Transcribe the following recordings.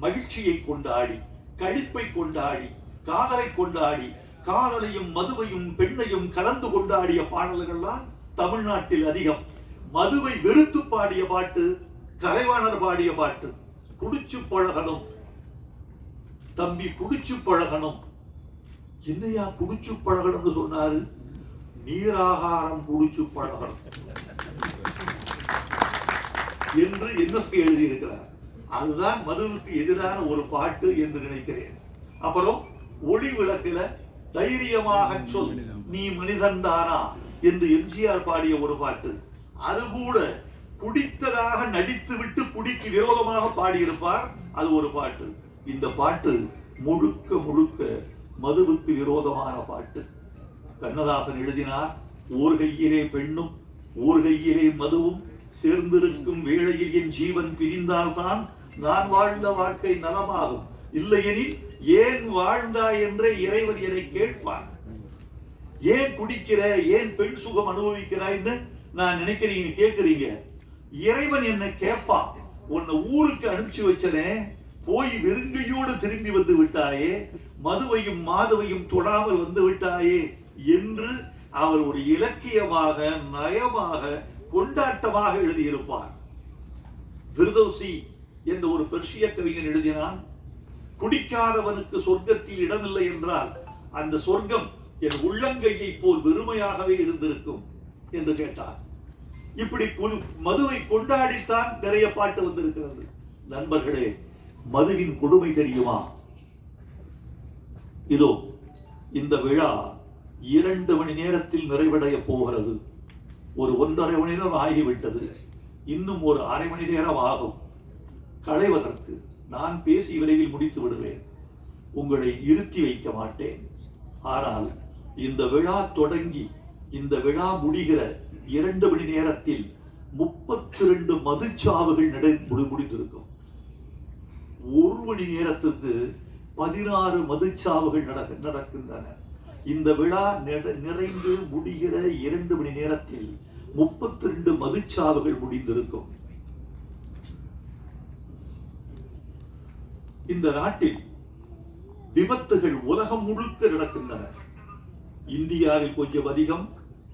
மகிழ்ச்சியை கொண்டாடி களிப்பை கொண்டாடி காதலை கொண்டாடி காதலையும் மதுவையும் பெண்ணையும் கலந்து கொண்டாடிய பாடல்கள்லாம் தமிழ்நாட்டில் அதிகம். மதுவை வெறுத்து பாடிய பாட்டு கலைவாணர் பாடிய பாட்டு குடிச்சு பழகணும். தம்பி குடிச்சு பழகணும். என்னையா குடிச்சு பழகணும்னு சொன்னாரு? நீராகாரம் குடிச்சு பழகணும். என்று என்எஸ்கே எழுதியிருக்கிறார். அதுதான் மதுவுக்கு எதிரான ஒரு பாட்டு என்று நினைக்கிறேன். அப்புறம் ஒளி விளக்கில தைரியமாக சொல் நீ மனிதன்தானா? என்று எம்ஜிஆர் பாடிய ஒரு பாட்டு. அது கூட குடித்ததாக நடித்துவிட்டு குடிக்கு விரோதமாக பாடியிருப்பார் அது ஒரு பாட்டு. இந்த பாட்டு முழுக்க முழுக்க மதுவுக்கு விரோதமான பாட்டு. கண்ணதாசன் எழுதினார் ஓர் கையிலே பெண்ணும் ஓர் கையிலே மதுவும் சேர்ந்திருக்கும் வேளையில் என் ஜீவன் பிரிந்தால்தான் நான் வாழ்ந்த வாழ்க்கை நலமாகும். இல்லையெனில் ஏன் வாழ்ந்தாய் என்றே இறைவன் என்னை கேட்பான். ஏன் குடிக்கிற ஏன் பெண் சுகம் அனுபவிக்கிறாய்ன்னு நான் நினைக்கிறீங்க கேட்குறீங்க. இறைவன் என்ன கேட்பான். உன்னை ஊருக்கு அனுப்பிச்சு வச்சனே போய் வெறுங்கையோடு திரும்பி வந்து விட்டாயே மதுவையும் மாதவையும் தொடாமல் வந்து விட்டாயே என்று அவர் ஒரு இலக்கியமாக நயமாக கொண்டாட்டமாக எழுதியிருப்பார். விருதோசி என்ற ஒரு பெர்ஷிய கவிஞன் எழுதினான் குடிக்காதவனுக்கு சொர்க்கத்தில் இடமில்லை என்றால் அந்த சொர்க்கம் என் உள்ளங்கையை போல் வெறுமையாகவே இருந்திருக்கும் என்று கேட்டார். இப்படி மதுவை கொண்டாடித்தான் நிறைய பாட்டு வந்திருக்கிறது. நண்பர்களே மதுவின் கொடுமை தெரியுமா? இதோ இந்த விழா இரண்டு மணி நேரத்தில் நிறைவடைய போகிறது. ஒரு ஒன்றரை மணி நேரம் ஆகிவிட்டது. இன்னும் ஒரு அரை மணி நேரம் ஆகும். களைவதற்கு நான் பேசி விரைவில் முடித்து விடுவேன். உங்களை இருத்தி வைக்க மாட்டேன். ஆனால் இந்த விழா தொடங்கி இந்த விழா முடிகிற இரண்டு மணி நேரத்தில் முப்பத்தி ரெண்டு மதுச்சாவுகள் நடை முடிந்திருக்கும். ஒரு மணி நேரத்துக்கு பதினாறு மதுச்சாவுகள் நடக்க நடக்கின்றன. இந்த விழா நிற- நிறைந்து முடிகிற இரண்டு மணி நேரத்தில் முப்பத்தி ரெண்டு மதுச்சாவுகள் முடிந்திருக்கும். இந்த நாட்டில் விபத்துகள் உலகம் முழுக்க நடக்கின்றன. இந்தியாவில் கொஞ்சம் அதிகம்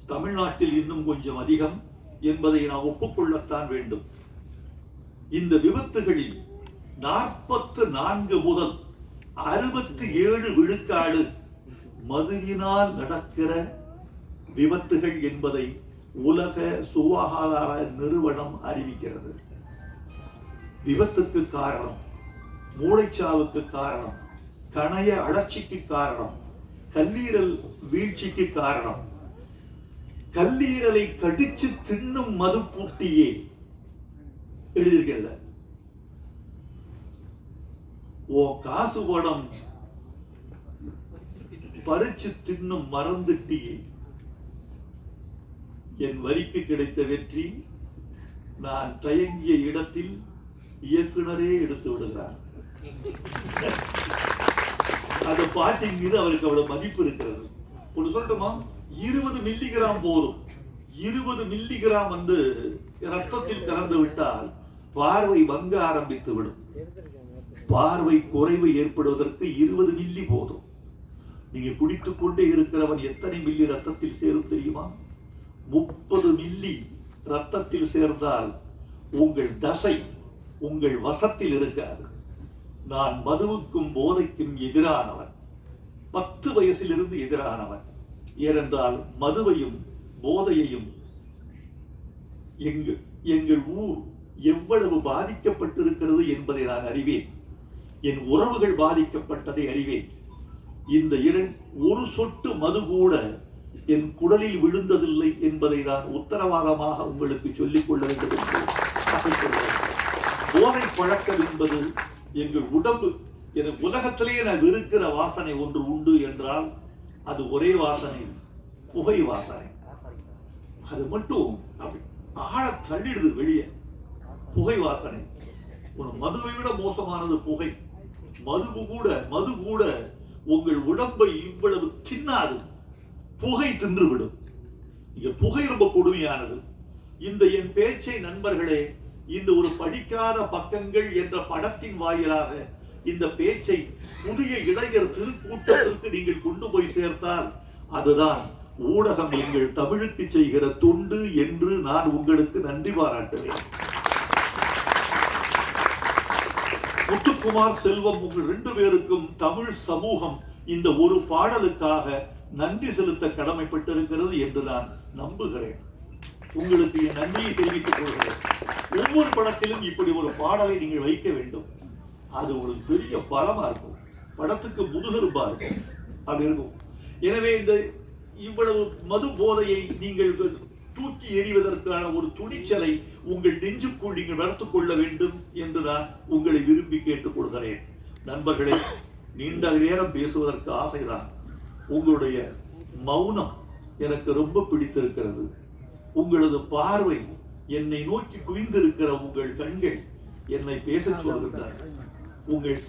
தமிழ்நாட்டில் இன்னும் கொஞ்சம் அதிகம் என்பதை நாம் ஒப்புக்கொள்ளத்தான் வேண்டும். இந்த விபத்துகளில் நாற்பத்து நான்கு முதல் அறுபத்தி ஏழு விழுக்காடு மதுவினால் நடக்கிற விபத்துகள் என்பதை உலக சுகாதார நிறுவனம் அறிவிக்கிறது. விபத்துக்கு காரணம் மூளைச்சாவுக்கு காரணம் கணைய அழற்சிக்கு காரணம் கல்லீரல் வீழ்ச்சிக்கு காரணம். கல்லீரலை கடிச்சு தின்னும் மது பூட்டியே. எழுதியிருக்கல ஓ காசு படம் பறிச்சு தின்னும் மறந்துட்டியே என் வரிக்கு கிடைத்த வெற்றி நான் தயங்கிய இடத்தில் இயக்குனரே எடுத்து விடுகிறார். அந்த பாட்டின் மீது அவருக்கு அவ்வளவு மதிப்பு இருக்கிறது. ஒன்று சொல்லட்டுமா? இருபது மில்லிகிராம் போதும். இருபது மில்லிகிராம் வந்து ரத்தத்தில் கலந்து விட்டால் பார்வை வங்க ஆரம்பித்து விடும். பார்வை குறைவு ஏற்படுவதற்கு இருபது மில்லி போதும். நீங்க குடித்துக் கொண்டே இருக்கிறவன் எத்தனை மில்லி ரத்தத்தில் சேரும் தெரியுமா? முப்பது மில்லி ரத்தத்தில் சேர்ந்தால் உங்கள் தசை உங்கள் வசத்தில் இருக்காது. நான் மதுவுக்கும் போதைக்கும் எதிரானவன். பத்து வயசிலிருந்து எதிரானவன். ஏனென்றால் மதுவையும் போதையையும் எங்கள் எங்கள் ஊர் எவ்வளவு பாதிக்கப்பட்டிருக்கிறது என்பதை நான் அறிவேன். என் உறவுகள் பாதிக்கப்பட்டதை அறிவேன். இந்த இரண்டு ஒரு சொட்டு மது கூட என் குடலில் விழுந்ததில்லை என்பதை நான் உத்தரவாதமாக உங்களுக்கு சொல்லிக் கொள்ள வேண்டும் என்று போதை பழக்கம் என்பது எங்கள் உடம்பு எனக்கு உலகத்திலேயே நான் வெறுக்கிற வாசனை ஒன்று உண்டு என்றால் அது ஒரே வாசனை புகை வாசனை. அது மட்டும் அப்படி ஆழ தள்ளிடுது வெளியே. புகை வாசனை. ஒரு மதுவை விட மோசமானது புகை. மது கூட மது கூட உங்கள் உடம்பை இவ்வளவு தின்னாது. புகை தின்றுவிடும். இங்க புகை ரொம்ப கொடுமையானது. இந்த என் பேச்சை நண்பர்களே இந்த ஒரு படிக்காத பக்கங்கள் என்ற படத்தின் வாயிலாக இந்த பேச்சை புதிய இளைஞர் திருக்கூட்டத்திற்கு நீங்கள் கொண்டு போய் சேர்த்தால் அதுதான் ஊடகம் எங்கள் தமிழுக்கு செய்கிற தொண்டு என்று நான் உங்களுக்கு நன்றி பாராட்டுவேன். முத்துக்குமார் செல்வம் உங்கள் ரெண்டு பேருக்கும் தமிழ் சமூகம் இந்த ஒரு பாடலுக்காக நன்றி செலுத்த கடமைப்பட்டிருக்கிறது என்று நான் நம்புகிறேன். உங்களுக்கு என் நன்றியை தெரிவித்துக் கொள்கிறேன். ஒவ்வொரு படத்திலும் இப்படி ஒரு பாடலை நீங்கள் வைக்க வேண்டும். அது ஒரு பெரிய பலமா இருக்கும். படத்துக்கு முதுகெலும்பா இருக்கும். அப்படி இருக்கும். எனவே இந்த இவ்வளவு மது போதையை நீங்கள் தூக்கி எறிவதற்கான ஒரு துணிச்சலை உங்கள் நெஞ்சுக்குள் நீங்கள் வளர்த்து கொள்ள வேண்டும் என்று நான் உங்களை விரும்பி கேட்டுக்கொள்கிறேன் நண்பர்களே நீண்ட நேரம் பேசுவதற்கு ஆசைதான். உங்களுடைய மௌனம் எனக்கு ரொம்ப பிடித்திருக்கிறது. உங்களது பார்வை என்னை நோக்கி குவிந்திருக்கிற உங்கள் கண்கள் என்னை பேசச் சொல்கின்றன. உங்கள்